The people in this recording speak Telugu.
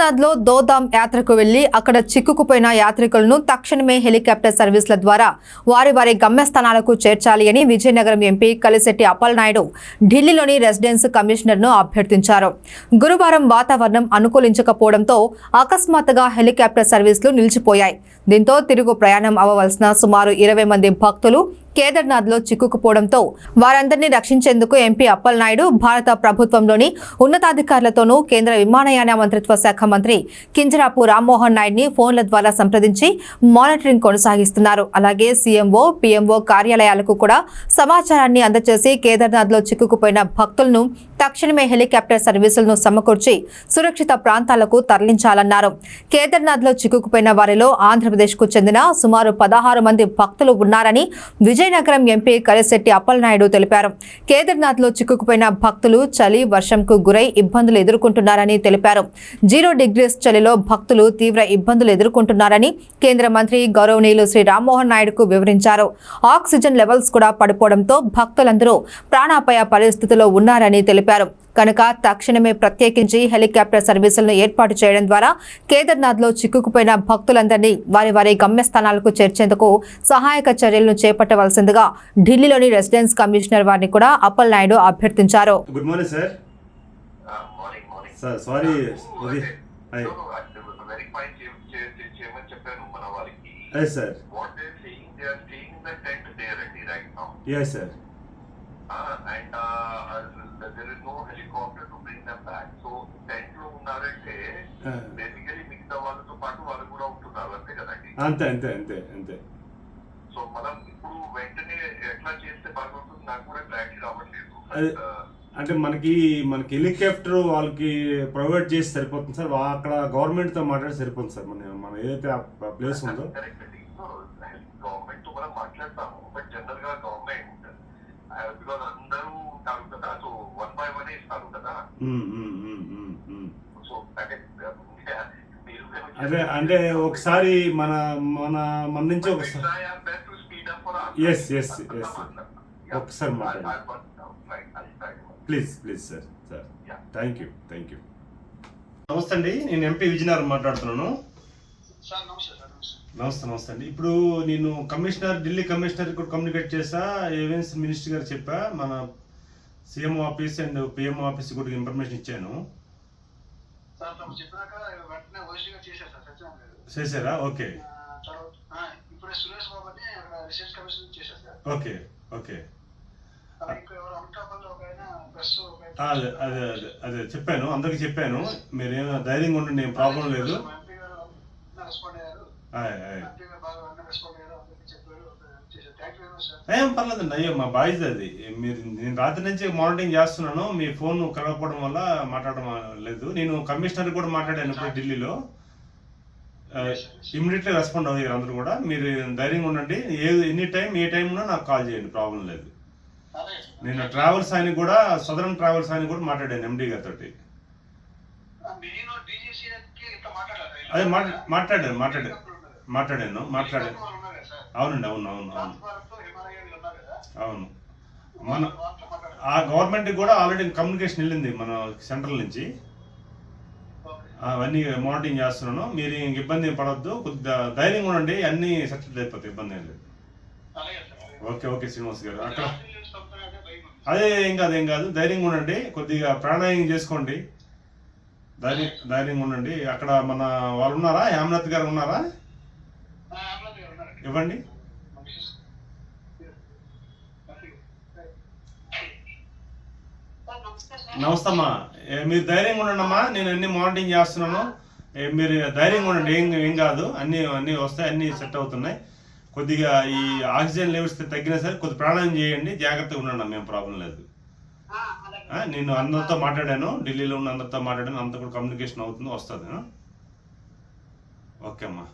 కేదార్నాథ్ దోదాం యాత్రకు వెళ్ళి అక్కడ చిక్కుకుపోయిన యాత్రికులను తక్షణమే హెలికాప్టర్ సర్వీసుల ద్వారా వారి వారి గమ్యస్థానాలకు చేర్చాలి అని విజయనగరం ఎంపీ కలిశెట్టి అప్పలనాయుడు ఢిల్లీలోని రెసిడెన్స్ కమిషనర్ను అభ్యర్థించారు. గురువారం వాతావరణం అనుకూలించకపోవడంతో అకస్మాత్తుగా హెలికాప్టర్ సర్వీసులు నిలిచిపోయాయి. దీంతో తిరుగు ప్రయాణం అవ్వవలసిన సుమారు ఇరవై మంది భక్తులు కేదార్నాథ్లో చిక్కుకుపోవడంతో వారందరినీ రక్షించేందుకు ఎంపీ అప్పలనాయుడు భారత ప్రభుత్వంలోని ఉన్నతాధికారులతోనూ కేంద్ర విమానయాన మంత్రిత్వ శాఖ మంత్రి కింజరాపు రామ్మోహన్ నాయుడిని ఫోన్ల ద్వారా సంప్రదించి మానిటరింగ్ కొనసాగిస్తున్నారు. అలాగే సీఎంఓ పీఎంఓ కార్యాలయాలకు కూడా సమాచారాన్ని అందజేసి కేదార్నాథ్లో చిక్కుకుపోయిన భక్తులను తక్షణమే హెలికాప్టర్ సర్వీసులను సమకూర్చి సురక్షిత ప్రాంతాలకు తరలించాలన్నారు. కేదార్నాథ్లో చిక్కుకుపోయిన వారిలో ఆంధ్రప్రదేశ్కు చెందిన సుమారు పదహారు మంది భక్తులు ఉన్నారని విజయనగరం ఎంపీ కలిశెట్టి అప్పలనాయుడు తెలిపారు. కేదర్నాథ్లో చిక్కుకుపోయిన భక్తులు చలి వర్షంకు గురై ఇబ్బందులు ఎదుర్కొంటున్నారని తెలిపారు. జీరో డిగ్రీస్ చలిలో భక్తులు తీవ్ర ఇబ్బందులు ఎదుర్కొంటున్నారని కేంద్ర మంత్రి గౌరవనీయులు శ్రీ రామ్మోహన్ నాయుడుకు వివరించారు. ఆక్సిజన్ లెవెల్స్ కూడా పడిపోవడంతో భక్తులందరూ ప్రాణాపాయ పరిస్థితిలో ఉన్నారని తెలిపారు. కనుక తక్షణమే ప్రత్యేకించి హెలికాప్టర్ సర్వీసులను ఏర్పాటు చేయడం ద్వారా కేదార్నాథ్లో చిక్కుకుపోయిన భక్తులందరినీ వారి వారి గమ్యస్థానాలకు చేర్చేందుకు సహాయక చర్యలను చేపట్టవలసిందిగా ఢిల్లీలోని రెసిడెన్స్ కమిషనర్ వారిని కూడా అప్పల్ నాయుడు అభ్యర్థించారు. Good morning sir sir sorry sir ఉన్నారంటే బేసికలీ మిగతా వాళ్ళతో పాటు వాళ్ళు కూడా ఉంటున్నారు అంతే కదండి అంతే అంతే అంతే అంతే. సో మనం ఇప్పుడు వెంటనే ఎట్లా చేస్తే బాగుంటుంది నాకు కూడా క్లారిటీ రావట్లేదు. అంటే మనకి మనకి హెలికాప్టర్ వాళ్ళకి ప్రొవైడ్ చేసి సరిపోతుంది సార్ అక్కడ గవర్నమెంట్తో మాట్లాడి సరిపోతుంది సార్ మన మన ఏదైతే ఆ ప్లేస్ ఉందో. గవర్నమెంట్తో మనం మాట్లాడతాము అదే అంటే ఒకసారి మన మన మన నుంచి ఒక Yes, yes, yes. ఒకసారి మాట్లాడండి. Please please sir sir. Thank you thank you నమస్తే అండి నేను ఎంపీ విజయనగరం మాట్లాడుతున్నాను నమస్తే నమస్తే అండి ఇప్పుడు నేను కమిషనర్ ఢిల్లీ కమిషనర్ కూడా కమ్యూనికేట్ చేసా ఏవెన్స్ మినిస్టర్ గారు చెప్పా మన CM office and PM office కూడా ఇన్ఫర్మేషన్ ఇచ్చాను సార్ తమ చెప్పినాక వెంటనే ఓసీగా చేశారు సార్ సత్యనారాయణ గారు. చేశారా? ఓకే. ఇప్పుడే సురేష్ బాబుని అక్కడ రీసెర్చ్ కమిషన్ చేశారు సార్. Okay okay. అదే అదే అదే అదే చెప్పాను అందరికి చెప్పాను. మీరేం ధైర్యంగా ఉండండి ఏం ప్రాబ్లం లేదు. ఏం పర్లేదండి అయ్యో మా బాయ్స్ అది. మీరు నేను రాత్రి నుంచి మానిటరింగ్ చేస్తున్నాను మీ ఫోన్ కలగకపోవడం వల్ల మాట్లాడడం లేదు. నేను కమిషనర్ కూడా మాట్లాడాను ఇప్పుడు ఢిల్లీలో. ఇమ్మీడియట్లీ రెస్పాండ్ అయ్యారు అందరూ కూడా. మీరు ధైర్యంగా ఉండండి. ఏ ఎనీ టైం ఏ టైం ఉన్నా నాకు కాల్ చేయండి ప్రాబ్లం లేదు. నేను ట్రావెల్స్ ఆయన కూడా సదరన్ ట్రావెల్స్ ఆయన కూడా మాట్లాడాను ఎండి గారితో అదే మాట్లా మాట్లాడాను మాట్లాడాను. మాట్లాడాను మాట్లాడాను అవునండి అవును అవును అవును. అవును. మన ఆ గవర్నమెంట్కి కూడా ఆల్రెడీ కమ్యూనికేషన్ వెళ్ళింది మన సెంట్రల్ నుంచి. అవన్నీ మానిటరింగ్ చేస్తున్నాను. మీరు ఇంక ఇబ్బంది ఏం పడవద్దు కొద్దిగా ధైర్యంగా ఉండండి. అన్నీ సెటిల్ అయిపోతాయి. ఇబ్బంది ఏం లేదు. ఓకే ఓకే శ్రీనివాస్ గారు. అక్కడ. అదే ఏం కాదు ఏం కాదు. ధైర్యంగా ఉండండి. కొద్దిగా ప్రాణాయామం చేసుకోండి. ధైర్యం ధైర్యంగా ఉండండి. అక్కడ మన వాళ్ళు ఉన్నారా? హేమనాథ్ గారు ఉన్నారా ఆ, అమరావతి గారు ఉన్నారండి. ఇవ్వండి. నమస్తమ్మా. నమస్తే మీరు ధైర్యంగా ఉండండి అమ్మా నేను అన్ని మానిటరింగ్ చేస్తున్నాను. మీరు ధైర్యంగా ఉండండి. ఏం ఏం కాదు. అన్నీ అన్నీ వస్తాయి. అన్నీ సెట్ అవుతున్నాయి. కొద్దిగా ఈ ఆక్సిజన్ లెవెల్స్ తగ్గినా సరే కొద్ది ప్రాణాయం చేయండి. జాగ్రత్తగా ఉండండి. మేము ఏం ప్రాబ్లం లేదు. నేను అందరితో మాట్లాడాను. ఢిల్లీలో ఉన్న అందరితో మాట్లాడాను. అంతా కూడా కమ్యూనికేషన్ అవుతుంది వస్తుంది. ఓకే అమ్మా.